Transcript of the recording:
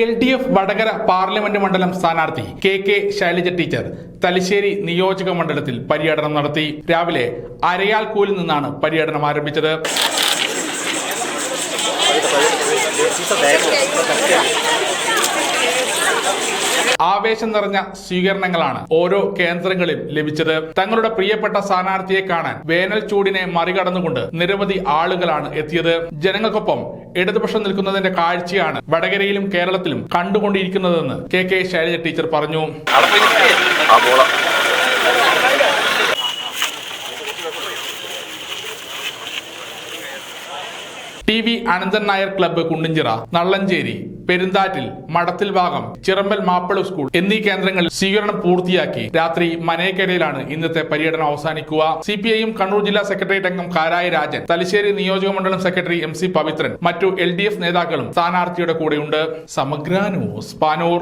L D F Vadakara parliament മണ്ഡലം സ്ഥാനാർത്ഥി K K Shailaja teacher Thalassery നിയോജക മണ്ഡലത്തിൽ പര്യടനം നടത്തി. രാവിലെ അരയാൽക്കൂലിൽ നിന്നാണ് പര്യടനം ആരംഭിച്ചത്. ആവേശം നിറഞ്ഞ സ്വീകരണങ്ങളാണ് ഓരോ കേന്ദ്രങ്ങളിലും ലഭിച്ചത്. തങ്ങളുടെ പ്രിയപ്പെട്ട സ്ഥാനാർത്ഥിയെ കാണാൻ വേനൽ ചൂടിനെ മറികടന്നുകൊണ്ട് നിരവധി ആളുകളാണ് എത്തിയത്. ജനങ്ങൾക്കൊപ്പം ഇടതുപക്ഷം നിൽക്കുന്നതിന്റെ കാഴ്ചയാണ് വടകരയിലും കേരളത്തിലും കണ്ടുകൊണ്ടിരിക്കുന്നതെന്ന് കെ കെ ശൈലജ ടീച്ചർ പറഞ്ഞു. T V Ananthan Nair club Kundinchira Nallancheri. Perunthattil Madathil ഭാഗം ചിറമ്പൽ മാപ്പിള സ്കൂൾ എന്നീ കേന്ദ്രങ്ങളിൽ സ്വീകരണം പൂർത്തിയാക്കി. രാത്രി മനേക്കരയിലാണ് ഇന്നത്തെ പര്യടനം അവസാനിക്കുക. സി പി ഐയും കണ്ണൂർ ജില്ലാ സെക്രട്ടേറിയറ്റ് അംഗം കാരായ രാജൻ തലശ്ശേരി നിയോജക മണ്ഡലം സെക്രട്ടറി എം സി പവിത്രൻ മറ്റു എൽ ഡി എഫ് നേതാക്കളും സ്ഥാനാർത്ഥിയുടെ കൂടെയുണ്ട്. സമഗ്ര ന്യൂസ് പാനൂർ.